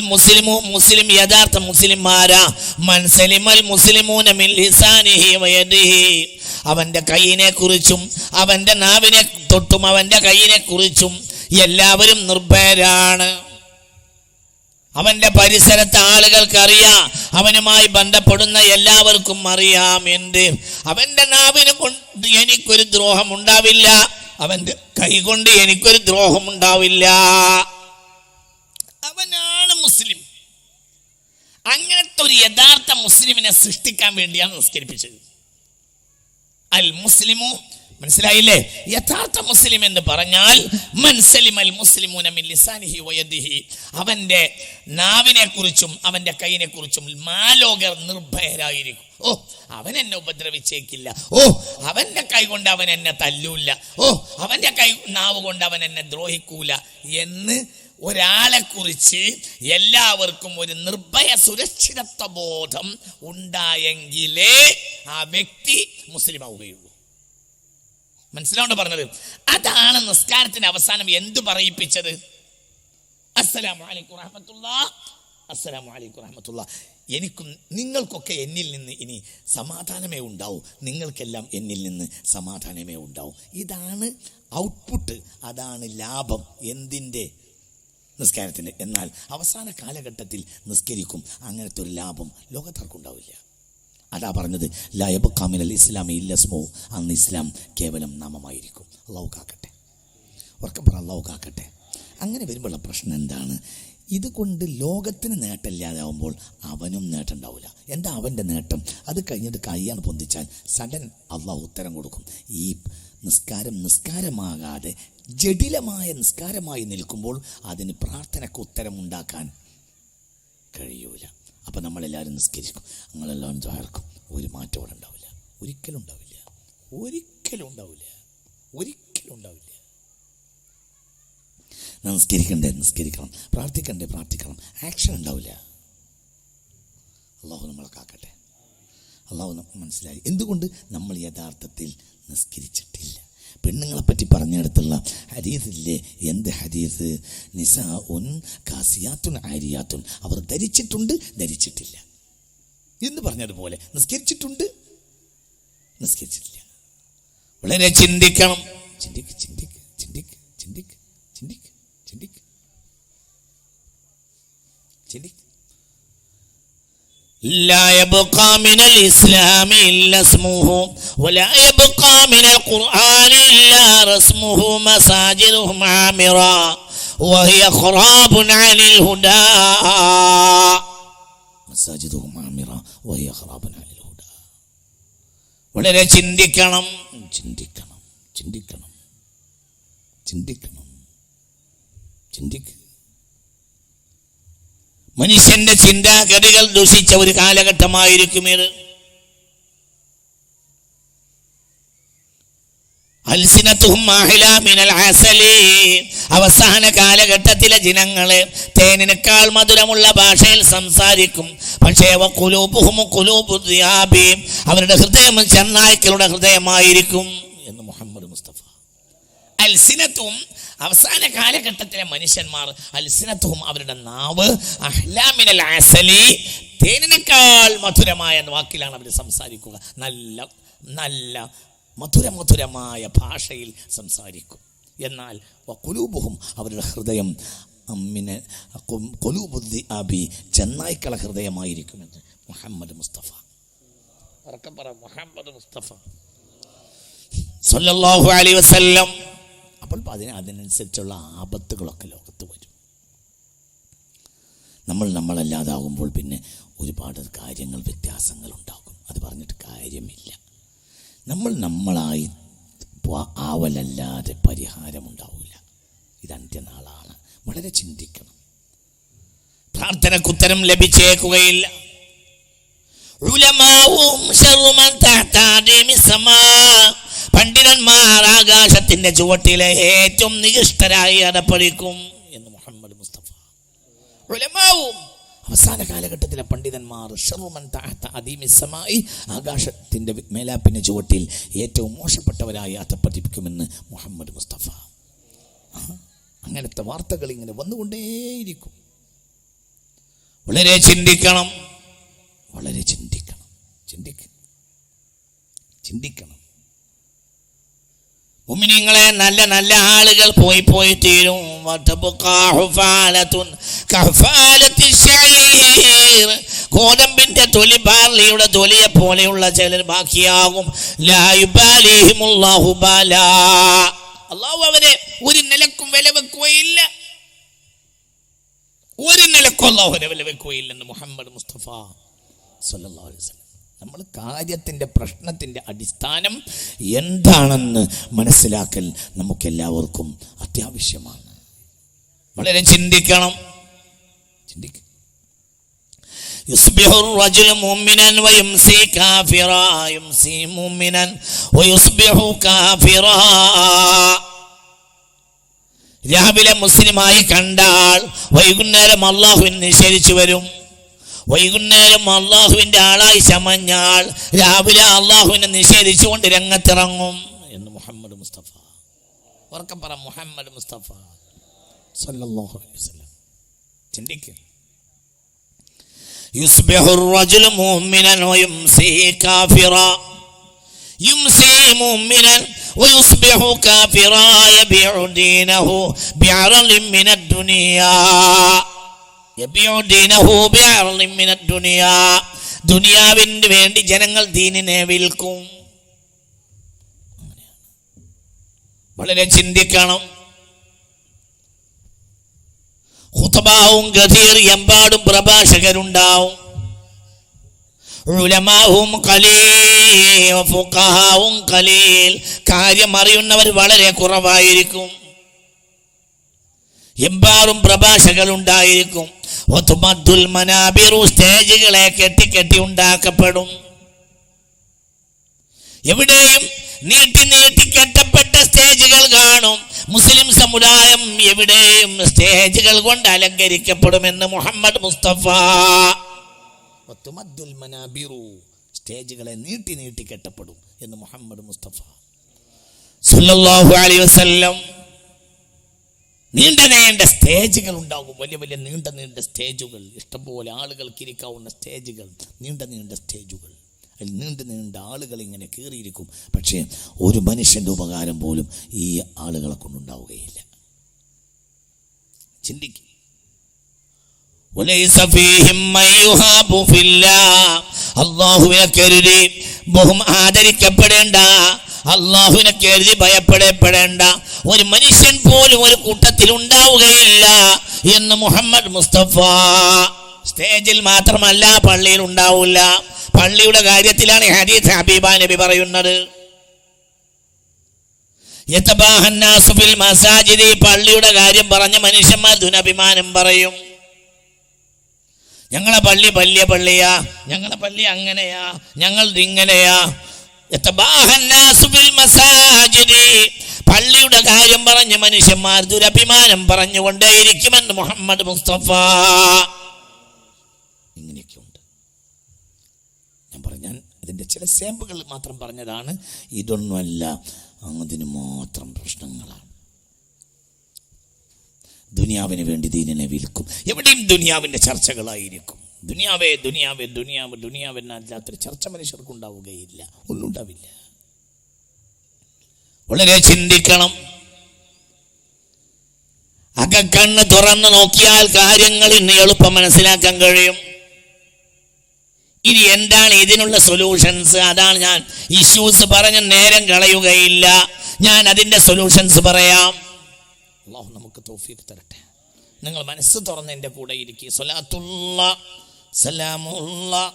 മുസ്ലിമു മുസ്ലിം യഥാർത്ഥ മുസ്ലിംമാരാ. മൻസലിമൽ മുസ്ലിമൂന അവന്റെ കൈയിനെ കുറിച്ചും അവന്റെ നാവിനെ തൊട്ടും അവന്റെ കൈയിനെ കുറിച്ചും എല്ലാവരും നിർഭയരാണ്. അവന്റെ പരിസരത്തെ ആളുകൾക്ക് അറിയാം അവനുമായി ബന്ധപ്പെടുന്ന എല്ലാവർക്കും അറിയാം എന്ത്. അവന്റെ നാവിനെ കൊണ്ട് എനിക്കൊരു ദ്രോഹം ഉണ്ടാവില്ല അവന്റെ കൈ കൊണ്ട് എനിക്കൊരു ദ്രോഹം ഉണ്ടാവില്ല അങ്ങനത്തെ ഒരു യഥാർത്ഥ മുസ്ലിമിനെ സൃഷ്ടിക്കാൻ വേണ്ടിയാണ് നിസ്കരിപ്പിച്ചത്. അൽ മുസ്ലിമു മനസ്സിലായില്ലേ? യഥാർത്ഥ മുസ്ലിം എന്ന് പറഞ്ഞാൽ മൻസലിം അൽ ലിസാനിഹി വയദിഹി. അവന്റെ നാവിനെ കുറിച്ചും അവന്റെ കൈനെ കുറിച്ചും മാലോകർ നിർഭയരായിരിക്കും. ഓ അവൻ എന്നെ ഉപദ്രവിച്ചേക്കില്ല. ഓ അവന്റെ കൈ കൊണ്ട് അവൻ എന്നെ തല്ലൂല്ല ഓ അവന്റെ കൈ നാവ് കൊണ്ട് അവൻ എന്നെ ദ്രോഹിക്കൂല എന്ന് ഒരാളെ കുറിച്ച് എല്ലാവർക്കും ഒരു നിർഭയ സുരക്ഷിതത്വ ബോധം ഉണ്ടായെങ്കിലേ ആ വ്യക്തി മുസ്ലിം ആവുകയുള്ളൂ മനസ്സിലാവുണ്ട് പറഞ്ഞത്? അതാണ് നിസ്കാരത്തിന്റെ അവസാനം എന്ത് പറയിപ്പിച്ചത്? എനിക്കും നിങ്ങൾക്കൊക്കെ എന്നിൽ നിന്ന് ഇനി സമാധാനമേ ഉണ്ടാവൂ. നിങ്ങൾക്കെല്ലാം എന്നിൽ നിന്ന് സമാധാനമേ ഉണ്ടാവൂ. ഇതാണ് ഔട്ട്പുട്ട് അതാണ് ലാഭം. എന്തിന്റെ നിസ്കാരത്തിന്. എന്നാൽ അവസാന കാലഘട്ടത്തിൽ നിസ്കരിക്കും. അങ്ങനത്തെ ഒരു ലാഭം ലോകത്താർക്കുണ്ടാവില്ല. അതാ പറഞ്ഞത് ലയബ് കാമിനൽ ഇസ്ലാമി ഇല്ലസ്മോ അന്ന് ഇസ്ലാം കേവലം നാമമായിരിക്കും. അള്ളാഹു കാക്കട്ടെ. ഉറക്കം അള്ളാഹു കാക്കട്ടെ. അങ്ങനെ വരുമ്പോഴുള്ള പ്രശ്നം എന്താണ്? ഇതുകൊണ്ട് ലോകത്തിന് നേട്ടമില്ലാതാവുമ്പോൾ അവനും നേട്ടം ഉണ്ടാവില്ല എന്താ അവന്റെ നേട്ടം? അത് കഴിഞ്ഞിട്ട് കയ്യാണ് പൊന്തിച്ചാൽ സഡൻ അവ ഉത്തരം കൊടുക്കും. ഈ നിസ്കാരം നിസ്കാരമാകാതെ ജടിലമായ നിസ്കാരമായി നിൽക്കുമ്പോൾ അതിന് പ്രാർത്ഥനയ്ക്ക് ഉത്തരം ഉണ്ടാക്കാൻ കഴിയൂല. അപ്പം നമ്മളെല്ലാവരും നിസ്കരിക്കും. നമ്മളെല്ലാവരും ചേർക്കും ഒരു മാറ്റം അവിടെ ഉണ്ടാവില്ല. ഒരിക്കലും ഉണ്ടാവില്ല. ഒരിക്കലും ഉണ്ടാവില്ല. ഒരിക്കലും ഉണ്ടാവില്ല. നിസ്കരിക്കണ്ടേ? നിസ്കരിക്കണം. പ്രാർത്ഥിക്കണ്ടേ? പ്രാർത്ഥിക്കണം. ആക്ഷൻ ഉണ്ടാവില്ല. അള്ളാഹു നമ്മളെ കാക്കട്ടെ. അള്ളാഹു മനസ്സിലായി. എന്തുകൊണ്ട് നമ്മൾ യഥാർത്ഥത്തിൽ നിസ്കരിച്ചിട്ടില്ല? പെണ്ണുങ്ങളെ പറ്റി പറഞ്ഞെടുത്തുള്ള ഹദീസില്ലേ? എന്ത് ഹദീസ്? നിസാ ഉൻ കാസിയാത്തുൻ ആരിയാത്തുൻ അവർ ധരിച്ചിട്ടുണ്ട് ധരിച്ചിട്ടില്ല. എന്ന് പറഞ്ഞതുപോലെ. നിസ്കരിച്ചിട്ടുണ്ട് നിസ്കരിച്ചിട്ടില്ല. വളരെ ചിന്തിക്കണം. ചിന്തിക്ക് ചിന്തിക്ക് ചിന്തിക്ക് ചിന്തിക്ക് ചിന്തിക്ക്. ചിന്തിക്ക് ചിന്തിക്ക് لا يبقى من الإسلام إلا اسمه ولا يبقى من القرآن إلا رسمه مساجدهم عامرة وهي خراب عن الهدى مساجدهم عامرة وهي خراب عن الهدى വളരെ ചിന്തിക്കണം ചിന്തിക്കണം ചിന്തിക്കണം ചിന്തിക്കണം ചിന്തിക്കണം മനുഷ്യന്റെ ചിന്താഗതികൾ ദുഷിച്ച ഒരു കാലഘട്ടമായിരിക്കും ഇത്. അവസാന കാലഘട്ടത്തിലെ ജനങ്ങളെ തേനിനേക്കാൾ മധുരമുള്ള ഭാഷയിൽ സംസാരിക്കും. പക്ഷേ അവരുടെ ഹൃദയം ചെന്നായ്ക്കളുടെ ഹൃദയമായിരിക്കും എന്ന് മുഹമ്മദ് മുസ്തഫ. അൽസിനത്തും അവസാന കാലഘട്ടത്തിലെ മനുഷ്യന്മാർ അൽസിനത്തും അവരുടെ നാവ് അഹ്ലാമിനൽ അസലി തേനിനേക്കാൾ മധുരമായ വാക്കിലാണ് അവർ സംസാരിക്കുക. നല്ല നല്ല മധുര മധുരമായ ഭാഷയിൽ സംസാരിക്കും. എന്നാൽ കുലൂബുഹും അവരുടെ ഹൃദയം അമ്മിന് കൊലൂബുദ്ധി അബി ചെന്നായ്ക്കള ഹൃദയമായിരിക്കുമെന്ന് മുഹമ്മദ് മുസ്തഫ. മുഹമ്മദ് മുസ്തഫ. സല്ലല്ലാഹു അലൈഹി വസല്ലം അപ്പോൾ അതിന് അതിനനുസരിച്ചുള്ള ആപത്തുകളൊക്കെ ലോകത്ത് വരും. നമ്മൾ നമ്മളല്ലാതാകുമ്പോൾ പിന്നെ ഒരുപാട് കാര്യങ്ങൾ വ്യത്യാസങ്ങൾ ഉണ്ടാകും അത് പറഞ്ഞിട്ട് കാര്യമില്ല. നമ്മൾ നമ്മളായി ആവലല്ലാതെ പരിഹാരമുണ്ടാവില്ല ഇത് അന്ത്യനാളാണ്. വളരെ ചിന്തിക്കണം. പ്രാർത്ഥനക്കുത്തരം ലഭിച്ചേക്കുകയില്ല. പണ്ഡിതന്മാർ ആകാശത്തിന്റെ ചുവട്ടിലെ ഏറ്റവും നികൃഷ്ടരായി അടപ്പടിക്കും എന്ന് മുഹമ്മദ് മുസ്തഫ. ഉലമാവും അവസാന കാലഘട്ടത്തിലെ പണ്ഡിതന്മാർ ഷറുമൻ അതിമിസമായി ആകാശത്തിന്റെ മേലാപ്പിന്റെ ചുവട്ടിൽ ഏറ്റവും മോശപ്പെട്ടവരായി അധപ്പതിപ്പിക്കുമെന്ന് മുഹമ്മദ് മുസ്തഫ. അങ്ങനത്തെ വാർത്തകൾ ഇങ്ങനെ വന്നുകൊണ്ടേയിരിക്കും. വളരെ ചിന്തിക്കണം. വളരെ ചിന്തിക്കണം. ചിന്തിക്കണം ചിന്തിക്കണം. മുമിനിങ്ങളെ നല്ല നല്ല ആളുകൾ പോയി പോയി തീരും. ഗോതമ്പിന്റെ തൊലി ബാർലിയുടെ തൊലിയെ പോലെയുള്ള ചിലർ ബാക്കിയാകും. അള്ളാഹു അവരെ ഒരു നിലക്കും വില വെക്കുകയില്ല ഒരു നിലക്കും അള്ളാഹു വില വെക്കുകയില്ലെന്ന് മുഹമ്മദ് മുസ്തഫ സല്ലല്ലാഹു അലൈഹി വസല്ലം നമ്മൾ കാര്യത്തിൻ്റെ പ്രശ്നത്തിൻ്റെ അടിസ്ഥാനം എന്താണെന്ന് മനസ്സിലാക്കൽ നമുക്കെല്ലാവർക്കും അത്യാവശ്യമാണ് വളരെ ചിന്തിക്കണം ചിന്തിക്കണം يصبح الرجل مؤمنا ويمسي كافرا يمسي مؤمنا ويصبح كافرا രാവിലെ മുസ്ലിമായി കണ്ടാൽ വൈകുന്നേരം അള്ളാഹുവിനെ നിഷേധിച്ചു വരും വൈകുന്നേരം അള്ളാഹുവിന്റെ ആളായി ചമഞ്ഞാൾ രാവിലെ അള്ളാഹുവിനെ നിഷേധിച്ചുകൊണ്ട് രംഗത്തിറങ്ങും എന്ന് മുഹമ്മദ് മുസ്തഫ ഉറക്കം പറ മുഹമ്മദ് മുസ്തഫ സല്ലല്ലാഹു അലൈഹി വസല്ലം ചിന്തിക്കുക يصبح الرجل مؤمنا ويمسي كافرا يمسي مؤمنا ويصبح كافرا يبيع دينه بعرض من الدنيا ദുനിയാവിന് വേണ്ടി ജനങ്ങൾ ദീനിനെ വിൽക്കും. വളരെ ചിന്തിക്കണം. ഹുതബാവും ഗതീർ എമ്പാടും പ്രഭാഷകരുണ്ടാവും. ഉലമാവും കലീൽ കലീൽ കാര്യം അറിയുന്നവർ വളരെ കുറവായിരിക്കും. എമ്പാടും പ്രഭാഷകൾ ഉണ്ടായിരിക്കും ഒത്തുമദ്ദുൽ മനാബിറു സ്റ്റേജുകളെ കെട്ടി കെട്ടി ഉണ്ടാക്കപ്പെടും. എവിടെയും നീട്ടി നീട്ടി കെട്ടപ്പെട്ട സ്റ്റേജുകൾ കാണും. മുസ്ലിം സമുദായം എവിടെയും സ്റ്റേജുകൾ കൊണ്ട് അലങ്കരിക്കപ്പെടുമെന്ന് മുഹമ്മദ് മുസ്തഫ. ഒത്തുമദ്ദുൽ മനാബിറു സ്റ്റേജുകളെ നീട്ടി നീട്ടി കെട്ടപ്പെടും എന്ന് മുഹമ്മദ് മുസ്തഫ. സല്ലല്ലാഹു അലൈഹി വസല്ലം നീണ്ട നീണ്ട സ്റ്റേജുകൾ ഉണ്ടാകും വലിയ വലിയ നീണ്ട നീണ്ട സ്റ്റേജുകൾ. ഇഷ്ടംപോലെ ആളുകൾക്ക് ഇരിക്കാവുന്ന സ്റ്റേജുകൾ. നീണ്ട നീണ്ട സ്റ്റേജുകൾ. അതിൽ നീണ്ട നീണ്ട ആളുകൾ ഇങ്ങനെ കയറിയിരിക്കും. പക്ഷേ ഒരു മനുഷ്യന്റെ ഉപകാരം പോലും ഈ ആളുകളെ കൊണ്ടുണ്ടാവുകയില്ല. ചിന്തിക്കും. അള്ളാഹുവിനെ കരുതി ബഹും ആദരിക്കപ്പെടേണ്ട അള്ളാഹുവിനെ കരുതി ഭയപ്പെടപ്പെടേണ്ട. ഒരു മനുഷ്യൻ പോലും ഒരു കൂട്ടത്തിൽ ഉണ്ടാവുകയില്ല എന്ന് മുഹമ്മദ് മുസ്തഫ. സ്റ്റേജിൽ മാത്രമല്ല പള്ളിയിൽ ഉണ്ടാവില്ല പള്ളിയുടെ കാര്യത്തിലാണ് ഹദീസ് ഹബീബ നബി പറയുന്നത്. മസാജിദി പള്ളിയുടെ കാര്യം പറഞ്ഞ മനുഷ്യന്മാർ ദുനഭിമാനം പറയും. ഞങ്ങളെ പള്ളി വലിയ പള്ളിയാ ഞങ്ങളെ പള്ളി അങ്ങനെയാ ഞങ്ങൾ ഇങ്ങനെയാ പള്ളിയുടെ കാര്യം പറഞ്ഞ മനുഷ്യന്മാർ ദുരഭിമാനം പറഞ്ഞുകൊണ്ടേയിരിക്കുമെന്ന് മുഹമ്മദ് മുസ്തഫ. ഇങ്ങനെയൊക്കെയുണ്ട്. ഞാൻ പറഞ്ഞ അതിന്റെ ചില സാമ്പിളുകൾ മാത്രം പറഞ്ഞതാണ്. ഇതൊന്നുമല്ല അതിന് മാത്രം പ്രശ്നങ്ങളാണ്. ദുനിയാവിന് വേണ്ടി ദീനിനെ വിൽക്കും. എവിടെയും ദുനിയാവിന്റെ ചർച്ചകളായിരിക്കും. ദുനിയാവേ ദുനിയാവേ ദുനിയാവ് ദുനിയാവെന്നല്ലാത്തൊരു ചർച്ച മനുഷ്യർക്ക് ഉണ്ടാവുകയില്ല ഒന്നും ഉണ്ടാവില്ല. വളരെ ചിന്തിക്കണം. അകക്കണ്ണ് തുറന്നു നോക്കിയാൽ കാര്യങ്ങൾ ഇന്ന് എളുപ്പം മനസ്സിലാക്കാൻ കഴിയും. ഇനി എന്താണ് ഇതിനുള്ള സൊല്യൂഷൻസ് അതാണ് ഞാൻ ഇഷ്യൂസ് പറഞ്ഞ് നേരം കളയുകയില്ല. ഞാൻ അതിന്റെ സൊല്യൂഷൻസ് പറയാം. അള്ളാഹു നമുക്ക് തോഫീക്ക് തരട്ടെ. നിങ്ങൾ മനസ്സ് തുറന്ന് എന്റെ കൂടെ ഇരിക്കുക سلام الله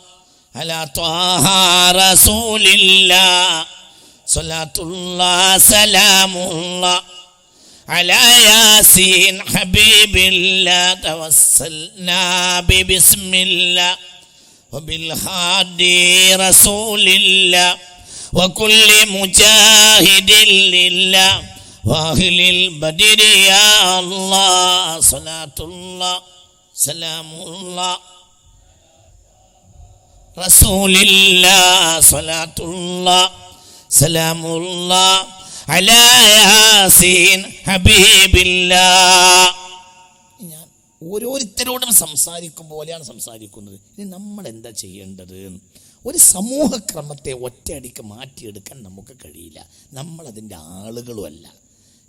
على طه رسول الله. صلاة الله سلام الله على ياسين حبيب الله. توسلنا ببسم الله وبالهادي رسول الله وكل مجاهد لله. واهل البدر يا الله. صلاة الله سلام الله റസൂലില്ലാ ഹബീബില്ലാ. ഞാൻ ഓരോരുത്തരോടും സംസാരിക്കും പോലെയാണ് സംസാരിക്കുന്നത്. ഇനി നമ്മൾ എന്താ ചെയ്യേണ്ടത്? ഒരു സമൂഹക്രമത്തെ ഒറ്റയടിക്ക് മാറ്റിയെടുക്കാൻ നമുക്ക് കഴിയില്ല. നമ്മളതിന്റെ ആളുകളുമല്ല.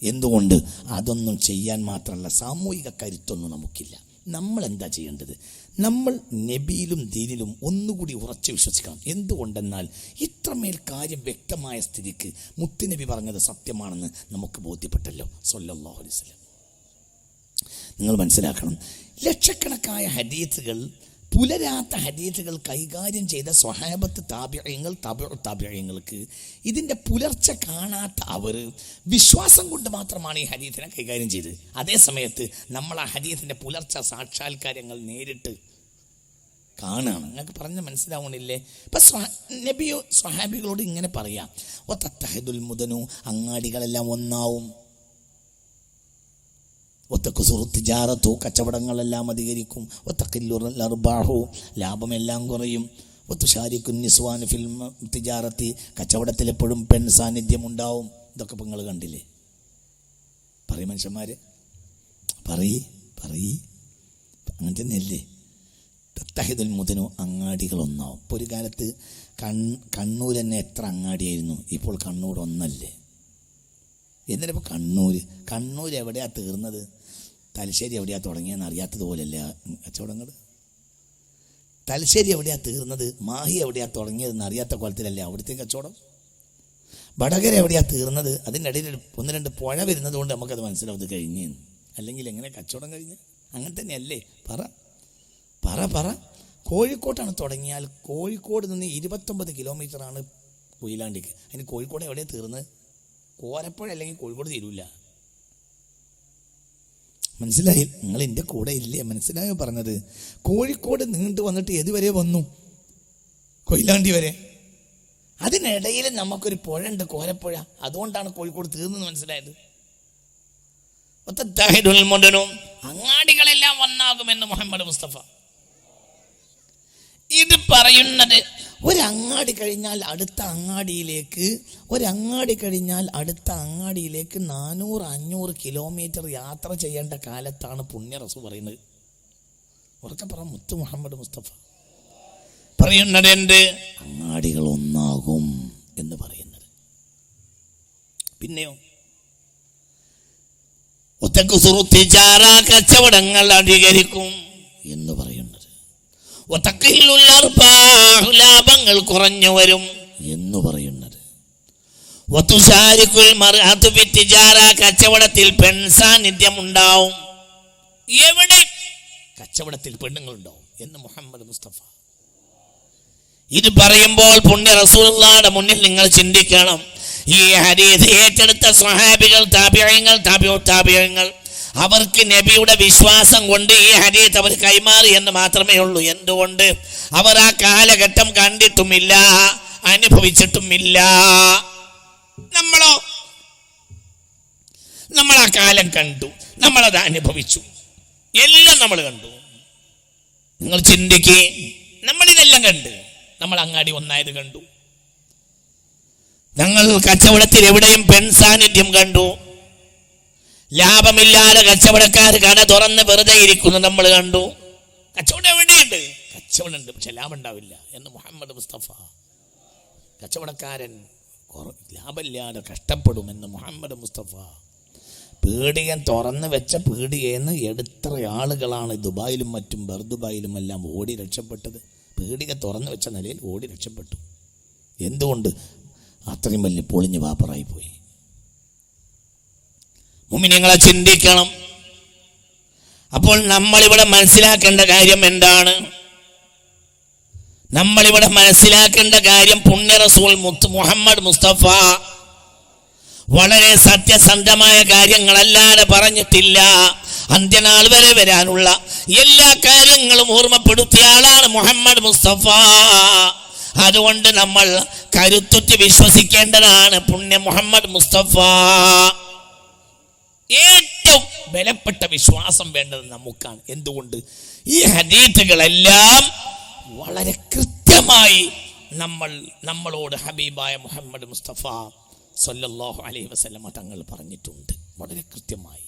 എന്തുകൊണ്ട്? അതൊന്നും ചെയ്യാൻ മാത്രമല്ല. സാമൂഹിക കരുത്തൊന്നും നമുക്കില്ല. നമ്മൾ എന്താ ചെയ്യേണ്ടത്? നമ്മൾ നബിയിലും ദീനിലും ഒന്നുകൂടി ഉറച്ചു വിശ്വസിക്കണം. എന്തുകൊണ്ടെന്നാൽ ഇത്രമേൽ കാര്യം വ്യക്തമായ സ്ഥിതിക്ക് മുത്തുനബി പറഞ്ഞത് സത്യമാണെന്ന് നമുക്ക് ബോധ്യപ്പെട്ടല്ലോ. സൊല്ലാഹു അലൈഹി വസല്ലം. നിങ്ങൾ മനസ്സിലാക്കണം ലക്ഷക്കണക്കായ ഹരീത്തുകൾ പുലരാത്ത ഹരീത്തുകൾ കൈകാര്യം ചെയ്ത സ്വഹാബത്ത് താപ്യങ്ങൾ താപ്യങ്ങൾക്ക് ഇതിന്റെ പുലർച്ച കാണാത്ത അവർ വിശ്വാസം കൊണ്ട് മാത്രമാണ് ഈ ഹരീത്തിനെ കൈകാര്യം ചെയ്തത്. അതേ സമയത്ത് നമ്മൾ ആ ഹരീത്തിന്റെ പുലർച്ച സാക്ഷാത്കാരങ്ങൾ നേരിട്ട് കാണുകയാണ് നിങ്ങൾക്ക് പറഞ്ഞ് മനസ്സിലാവണില്ലേ? ഇപ്പം നബിയോ സ്വഹാബികളോട് ഇങ്ങനെ പറയാം. ഓ തത്തഹദുൽ മുതനു അങ്ങാടികളെല്ലാം ഒന്നാവും. ഒത്തക്ക് സുഹൃത്തിജാറത്തു കച്ചവടങ്ങളെല്ലാം അധികരിക്കും. ഒത്തക്കില്ലുർബാഹു ലാഭമെല്ലാം കുറയും. ഒത്തുഷാരിക്കും നിസ്വാൻ ഫിൽം തിജാറത്തി കച്ചവടത്തിൽ എപ്പോഴും പെൺ സാന്നിധ്യം ഉണ്ടാവും ഇതൊക്കെ നിങ്ങൾ കണ്ടില്ലേ? പറയും മനുഷ്യന്മാർ പറയ് പറയ്. അങ്ങനെ തന്നെയല്ലേ തത്തഹിദുൽ മുതനു അങ്ങാടികളൊന്നാവും. ഇപ്പോൾ ഒരു കാലത്ത് കൺ കണ്ണൂർ തന്നെ എത്ര അങ്ങാടിയായിരുന്നു. ഇപ്പോൾ കണ്ണൂർ ഒന്നല്ലേ? എന്നിട്ട് ഇപ്പോൾ കണ്ണൂർ കണ്ണൂർ എവിടെയാണ് തീർന്നത്? തലശ്ശേരി എവിടെയാണ് തുടങ്ങിയെന്ന് അറിയാത്തതുപോലെയല്ലേ കച്ചവടങ്ങൾ തലശ്ശേരി എവിടെയാണ് തീർന്നത്? മാഹി എവിടെയാണ് തുടങ്ങിയതെന്ന് അറിയാത്ത കോലത്തിലല്ലേ അവിടുത്തെ കച്ചവടം? വടകര എവിടെയാണ് തീർന്നത്? അതിന്റെ ഇടയിൽ ഒന്ന് രണ്ട് പുഴ വരുന്നത് കൊണ്ട് നമുക്കത് മനസ്സിലാവും. ഇത് കഴിഞ്ഞ് അല്ലെങ്കിൽ എങ്ങനെ കച്ചവടം കഴിഞ്ഞ്? അങ്ങനെ തന്നെയല്ലേ? പറ. പറ പറ. കോഴിക്കോട്ടാണ് തുടങ്ങിയാൽ കോഴിക്കോട് നിന്ന് ഇരുപത്തൊമ്പത് കിലോമീറ്ററാണ് കുയിലാണ്ടിക്ക്. അതിന് കോഴിക്കോട് എവിടെയാണ് തീർന്ന്? കോരപ്പുഴ അല്ലെങ്കിൽ കോഴിക്കോട് തീരൂല. മനസ്സിലായി? നിങ്ങൾ എന്റെ കൂടെ ഇല്ലേ? മനസ്സിലായോ പറഞ്ഞത്? കോഴിക്കോട് നീണ്ടു വന്നിട്ട് ഏതുവരെ വന്നു? കൊയിലാണ്ടി വരെ. അതിനിടയിൽ നമുക്കൊരു പുഴ ഉണ്ട് കോരപ്പുഴ. അതുകൊണ്ടാണ് കോഴിക്കോട് തീർന്നത് മനസ്സിലായത്. ഒത്തത്താഹിദുൽ അങ്ങാടികളെല്ലാം വന്നാകുമെന്ന് മുഹമ്മദ് മുസ്തഫ. ഇത് പറയുന്നത് ഒരങ്ങാടി കഴിഞ്ഞാൽ അടുത്ത അങ്ങാടിയിലേക്ക് ഒരങ്ങാടി കഴിഞ്ഞാൽ അടുത്ത അങ്ങാടിയിലേക്ക് നാനൂറ് അഞ്ഞൂറ് കിലോമീറ്റർ യാത്ര ചെയ്യേണ്ട കാലത്താണ് പുണ്യറസ് പറയുന്നത്. ഉറക്കെ പറ മുത്തു മുഹമ്മദ് മുസ്തഫ. പറയുന്നത് എന്ത്? അങ്ങാടികൾ ഒന്നാകും എന്ന് പറയുന്നത്. പിന്നെയോ? ഒത്തക്കുസുറു തിജാറ കച്ചവടങ്ങൾ അധികരിക്കും എന്ന് അർബാഹു ലാഭങ്ങൾ കുറഞ്ഞു വരും എന്ന് പറയുന്നത്. കച്ചവടത്തിൽ പെൺ സാന്നിധ്യം ഉണ്ടാവും എവിടെ? കച്ചവടത്തിൽ പെണ്ണുങ്ങൾ പെണ്ണുങ്ങളുണ്ടാവും എന്ന് മുഹമ്മദ് മുസ്തഫ. ഇത് പറയുമ്പോൾ പുണ്യ റസൂലുള്ളാഹിയുടെ മുന്നിൽ നിങ്ങൾ ചിന്തിക്കണം. ഈ ഹദീസ് ഏറ്റെടുത്ത സ്വഹാബികൾ താപ്യങ്ങൾ താപ്യോ താപ്യങ്ങൾ അവർക്ക് നബിയുടെ വിശ്വാസം കൊണ്ട് ഈ ഹദീസ് അവർ കൈമാറി എന്ന് മാത്രമേ ഉള്ളൂ. എന്തുകൊണ്ട്? അവർ ആ കാലഘട്ടം കണ്ടിട്ടുമില്ല അനുഭവിച്ചിട്ടുമില്ല. നമ്മളോ? നമ്മൾ ആ കാലം കണ്ടു. നമ്മളത് അനുഭവിച്ചു. എല്ലാം നമ്മൾ കണ്ടു. നിങ്ങൾ ചിന്തിക്കേ നമ്മളിതെല്ലാം കണ്ട്. നമ്മൾ അങ്ങാടി ഒന്നായത് കണ്ടു. ഞങ്ങൾ കച്ചവടത്തിൽ എവിടെയും പെൺ സാന്നിധ്യം കണ്ടു. ലാഭമില്ലാതെ കച്ചവടക്കാർ കട തുറന്ന് വെറുതെ ഇരിക്കുന്നു. നമ്മൾ കണ്ടു. കച്ചവടം എവിടെയുണ്ട്? കച്ചവടം ഉണ്ട് പക്ഷെ ലാഭം ഉണ്ടാവില്ല എന്ന് മുഹമ്മദ് മുസ്തഫ. കച്ചവടക്കാരൻ ലാഭമില്ലാതെ കഷ്ടപ്പെടുമെന്ന് മുഹമ്മദ് മുസ്തഫ. പീടികൻ തുറന്ന് വെച്ച പീടികയെന്ന് എത്ര ആളുകളാണ് ദുബായിലും മറ്റും ബർദുബായിലും എല്ലാം ഓടി രക്ഷപ്പെട്ടത്. പീടിക തുറന്നു വെച്ച നിലയിൽ ഓടി രക്ഷപ്പെട്ടു. എന്തുകൊണ്ട്? അത്രയും വലിയ പൊളിഞ്ഞ് വാപ്പറായി പോയി. മുമിനിങ്ങളെ ചിന്തിക്കണം. അപ്പോൾ നമ്മളിവിടെ മനസ്സിലാക്കേണ്ട കാര്യം എന്താണ്? നമ്മളിവിടെ മനസ്സിലാക്കേണ്ട കാര്യം പുണ്യ റസൂൽ മുത്ത് മുഹമ്മദ് മുസ്തഫ വളരെ സത്യസന്ധമായ കാര്യങ്ങളല്ലാതെ പറഞ്ഞിട്ടില്ല. അന്ത്യനാൾ വരെ വരാനുള്ള എല്ലാ കാര്യങ്ങളും ഓർമ്മപ്പെടുത്തിയ ആളാണ് മുഹമ്മദ് മുസ്തഫ. അതുകൊണ്ട് നമ്മൾ കരുത്തുറ്റി വിശ്വസിക്കേണ്ടതാണ് പുണ്യ മുഹമ്മദ് മുസ്തഫ. ഏറ്റവും ബലപ്പെട്ട വിശ്വാസം വേണ്ടത് നമുക്കാണ്. എന്തുകൊണ്ട്? ഈ ഹദീത്തുകളെല്ലാം വളരെ കൃത്യമായി നമ്മൾ നമ്മളോട് ഹബീബായ മുഹമ്മദ് മുസ്തഫ സല്ലല്ലാഹു അലൈഹി വസ്ലമ തങ്ങൾ പറഞ്ഞിട്ടുണ്ട്. വളരെ കൃത്യമായി.